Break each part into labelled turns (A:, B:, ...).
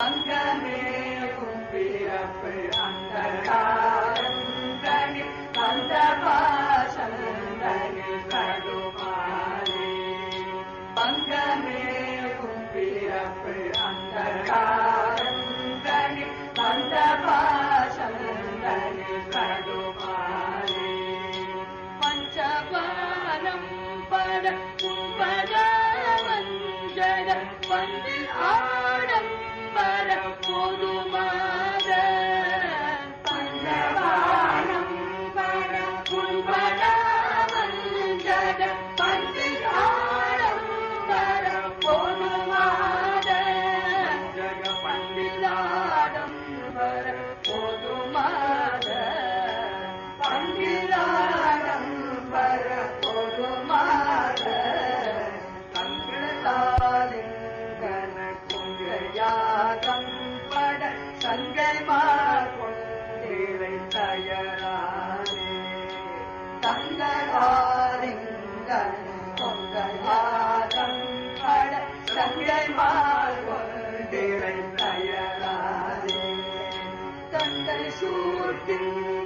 A: पङ्गमे कुम्पि up अन्तर्कार पञ्चभाषण धन कण्डो पङ्ग मे कुम् up अन्त पञ्चभाषण धन कण्डोपाले पञ्चपाल मञ्जन मञ्जल Deus.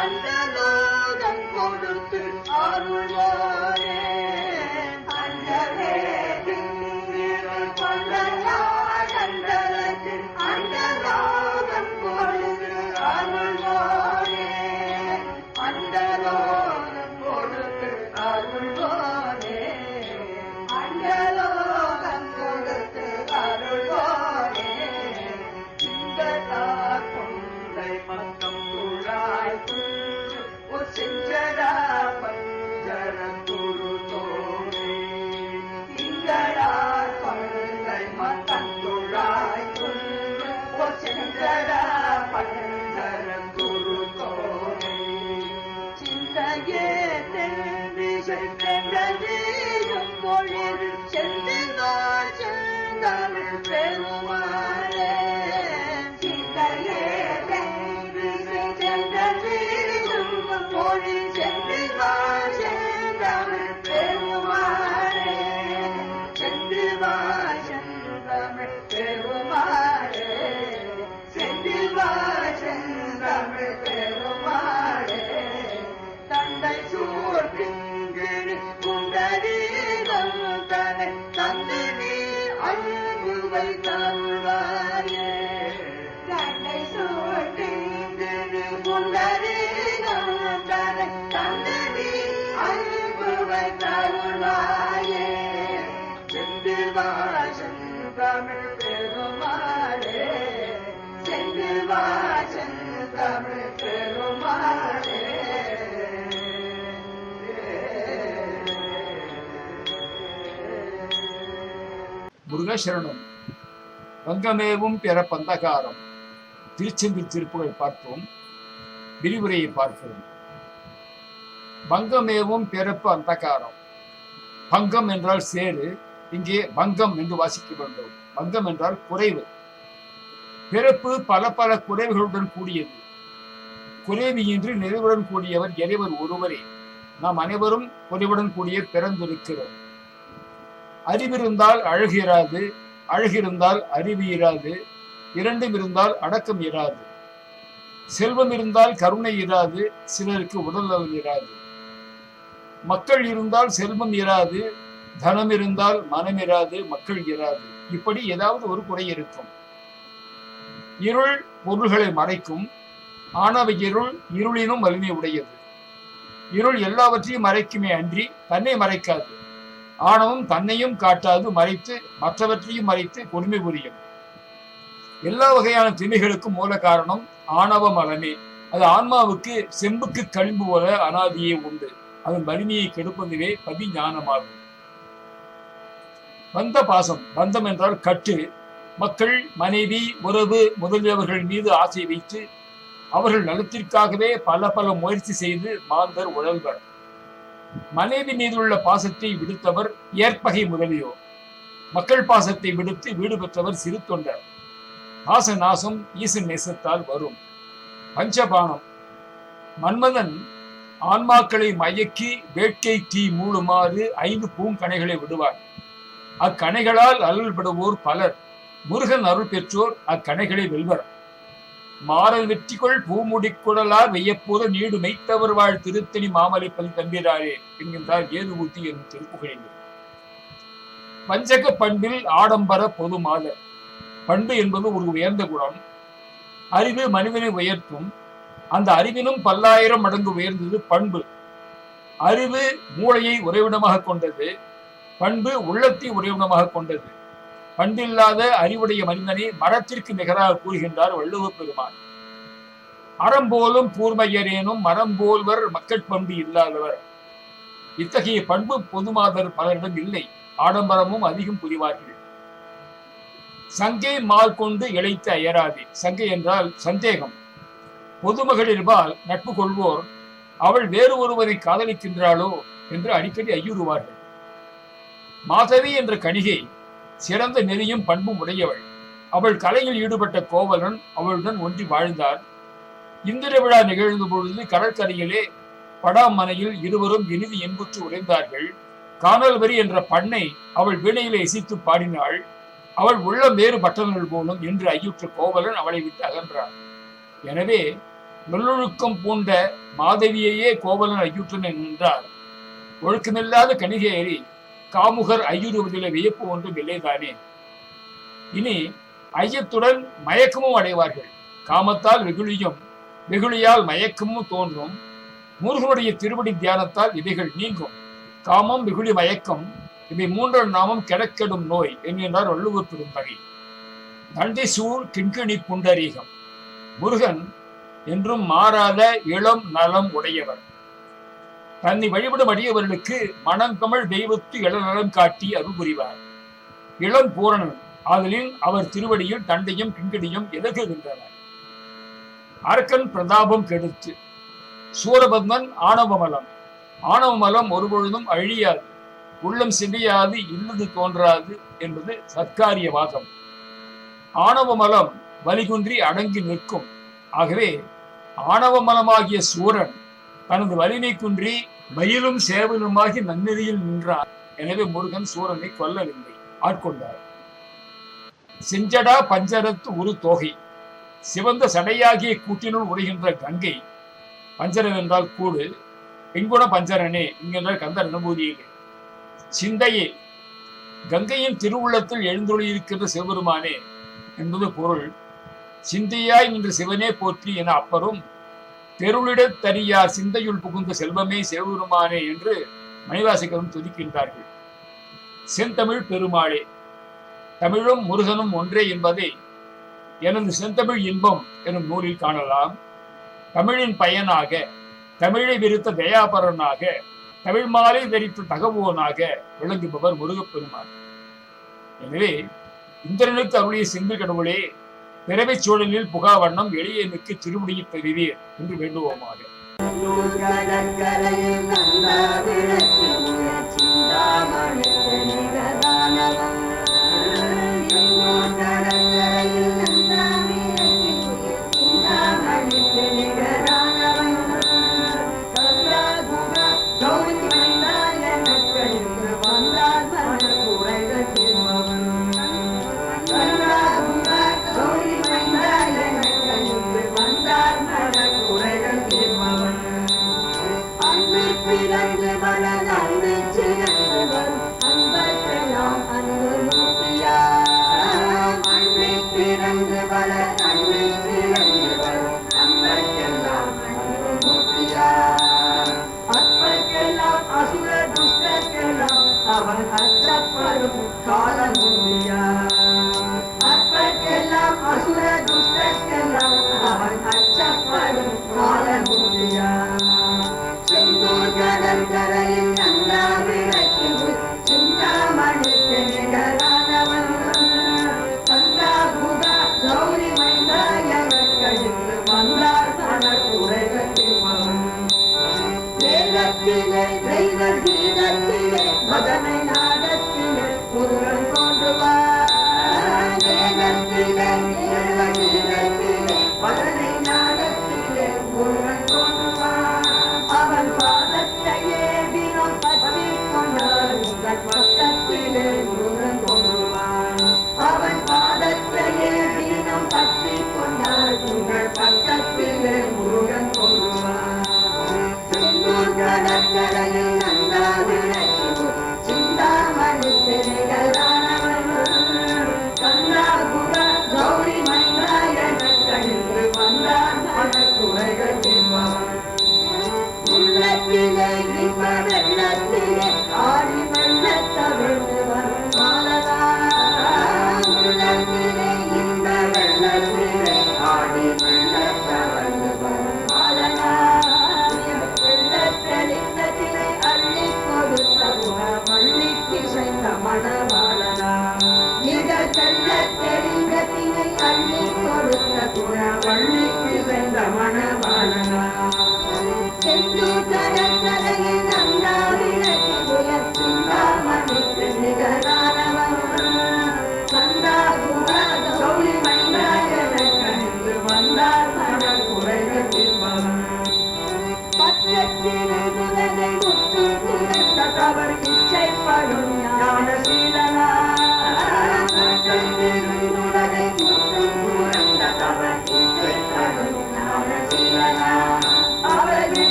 A: அந்த லோகம் கொடுத்து அருள்வாரே தென்றிசை தென்றதீரும்
B: முருகசரணம் பங்கமேவும் பிற பந்தகாரம் திருச்செந்தில் திருப்புகள் பார்ப்போம் விரிவுரையை பார்க்கிறோம். பங்கமேவும் பிறப்பு அந்தகாரம். பங்கம் என்றால் சேரு இங்கே பங்கம் என்று வாசிக்க வேண்டும். பங்கம் என்றால் குறைவு. பிறப்பு பல பல குறைவுகளுடன் கூடியது. குறைவியின்றி நிறைவுடன் கூடியவர் இறைவர் ஒருவரே. நாம் அனைவரும் குறைவுடன் கூடிய பிறந்திருக்கிறோம். அறிவிருந்தால் அழகு இராது அழகிருந்தால் அறிவு இராது இரண்டும் இருந்தால் அடக்கம் இராது. செல்வம் இருந்தால் கருணை இராது சிலருக்கு உடல் நலம் இராது. மக்கள் இருந்தால் செல்வம் இராது தனம் இருந்தால் மனம் இராது மக்கள் இராது. இப்படி ஏதாவது ஒரு குறை இருக்கும். இருள் பொருள்களை மறைக்கும் ஆணவ இருள் இருளினும் வலிமை உடையது. இருள் எல்லாவற்றையும் மறைக்குமே அன்றி தன்னை மறைக்காது. ஆணவம் தன்னையும் காட்டாது மறைத்து மற்றவற்றையும் மறைத்து கொடுமை புரியும். எல்லா வகையான தீமைகளுக்கும் மூல காரணம் ஆணவ மலமே. அது ஆன்மாவுக்கு செம்புக்கு கழிம்பு போல அனாதியே உண்டு. அதன் வலிமையை கெடுப்பதுவே பதி ஞானமாகும் பந்த பாசம் பந்தம் என்றால் கட்டு. மக்கள் மனைவி உறவு முதலியவர்கள் மீது ஆசை வைத்து அவர்கள் நலத்திற்காகவே பல பல முயற்சி செய்து மாந்தர் உழல்வர். மனைவி மீதுள்ள பாசத்தை விடுத்தவர் ஏற்பகை முதலியோர். மக்கள் பாசத்தை விடுத்து வீடு பெற்றவர் சிறு தொண்டர். பாச நாசம் ஈசு நேசத்தால் வரும். பஞ்சபானம். மன்மதன் ஆன்மாக்களை மயக்கி வேட்கை தீ மூடுமாறு ஐந்து பூங்கணைகளை விடுவார். அக்கணைகளால் அருள்படுவோர் பலர். முருகன் அருள் பெற்றோர் அக்கணைகளை வெல்வர். மாறல் வெற்றிக்குள் பூமுடிக்குடலார் வெய்யப்போது நீடு மெய்த்தவர் வாழ் திருத்தணி மாமலைப்பதி தம்பிராரே என்கின்றார் ஏதுபூத்தி என்னும் திருப்புகளில் பஞ்சக பண்பில் ஆடம்பர பொது மாத. பண்பு என்பது ஒரு உயர்ந்த குணம். அறிவு மனிதனை உயர்த்தும். அந்த அறிவிலும் பல்லாயிரம் மடங்கு உயர்ந்தது பண்பு. அறிவு மூளையை உறைவிடமாக கொண்டது. பண்பு உள்ளத்தை உறைவிடமாக கொண்டது. பண்பில்லாத அறிவுடைய மனிதனை மரத்திற்கு நிகராக கூறுகின்றார் வள்ளுவ பெருமான். அறம்போலும் பூர்மையரேனும் மரம் போல்வர் மக்கள் பண்பு இல்லாதவர். இத்தகைய பண்பு பொதுமாதர் பலரிடம் இல்லை ஆடம்பரமும் அதிகம் புரிவார்கள். சங்கை மால் கொண்டு இழைத்து அயராதே சங்கை என்றால் சந்தேகம். பொதுமகளிர்பால் நட்பு கொள்வோர் அவள் வேறு ஒருவரை காதலிக்கின்றாளோ என்று அடிக்கடி ஐயுறுவார்கள். மாதவி என்ற கணிகை சிறந்த நெறியும் பண்பும் உடையவள். அவள் கலையில் ஈடுபட்ட கோவலன் அவளுடன் ஒன்றி வாழ்ந்தார். இந்திர விழா நிகழ்ந்த பொழுது கடற்கரையிலே படாமனையில் இருவரும் இறுதி இன்புற்று உடைந்தார்கள் காணல் வரி என்ற பண்ணை அவள் வீணையிலே இசைத்து பாடினாள். அவள் உள்ளம் வேறு பட்டணங்கள் போலும் என்று ஐயுற்ற கோவலன் அவளை விட்டு அகன்றான். எனவே நல்லொழுக்கம் பூண்ட மாதவியையே கோவலன் ஐயுற்றன் என்றார். ஒழுக்கமில்லாத கணிகையேறி காமுகர் ஐயுறுவதிலே வியப்பு ஒன்றும் இல்லைதானே? இனி ஐயத்துடன் மயக்கமும் அடைவார்கள். காமத்தால் வெகுளியும் வெகுளியால் மயக்கமும் தோன்றும். முருகனுடைய திருவடி தியானத்தால் இவைகள் நீங்கும். காமம் வெகுளி மயக்கம் இவை மூன்றாம் நாமம் கிடக்கெடும் நோய் என்கின்றார் வள்ளுவர் பெரும்பகை. நந்தி சூழ் கிண்கிணி புண்டரீகம். முருகன் என்றும் மாறாத இளம் நலம் உடையவர். தன்னை வழிபடும் அடியவர்களுக்கு மனம் கமழ் தெய்வத்து இளநலம் காட்டி அருள் புரிவார். இளம் பூரணன் ஆதலில் அவர் திருவடியில் தண்டையும் கிண்கிணியும் இலகுகின்றன அரக்கன் பிரதாபம் கெடுத்து சூரபத்மன் ஆணவமலம் ஆணவமலம் ஒருபொழுதும் அழியாது உள்ளம் சிதையாது இல்லது தோன்றாது என்பது சர்க்காரிய வாதம். ஆணவமலம் வலிகுன்றி அடங்கி நிற்கும். ஆகவே ஆணவமலமாகிய சூரன் தனது வலிமை குன்றி மயிலும் சேவலுமாகி நன்னெறியில் நின்றார். எனவே முருகன் சூரனை கொல்லவில்லை. ஆட்கொண்டார். செஞ்சடா பஞ்சரத்து ஒரு தோகை. சிவந்த சடையாகிய கூட்டினுள் உடைகின்ற கங்கை. பஞ்சரன் என்றால் கூடு. பிங்குண பஞ்சரனே என்கின்ற கந்தர் அனுபூதியிலே. சிந்தையே. கங்கையின் திருவுள்ளத்தில் எழுந்தொழி சிவபெருமானே. என்பது பொருள். சிந்தையாய் நின்று சிவனே போற்றி என அப்பரும் தெருளிடத் தரியார் சிந்தையுள் புகுந்த செல்வமே சிவபெருமானே என்று மணிவாசகரும் துதிக்கின்றார்கள். செந்தமிழ் பெருமாளே தமிழும் முருகனும் ஒன்றே என்பதை எனது செந்தமிழ் இன்பம் எனும் நூலில் காணலாம். தமிழின் பயனாக தமிழை விருத்த தயாபரனாக தமிழ் மாலை தரித்த தகவோனாக விளங்குபவர் முருகப்பெருமான். எனவே இந்திரனுக்கு அருளிய செந்தில் கடவுளே பிறவைச் சூழலில் புகா வண்ணம் எளியனுக்கு திருமுடியை பெறுவீர் என்று வேண்டுவோமாக.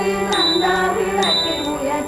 A: கடற்கரையில் நந்தா
C: விளக்கில் உயர்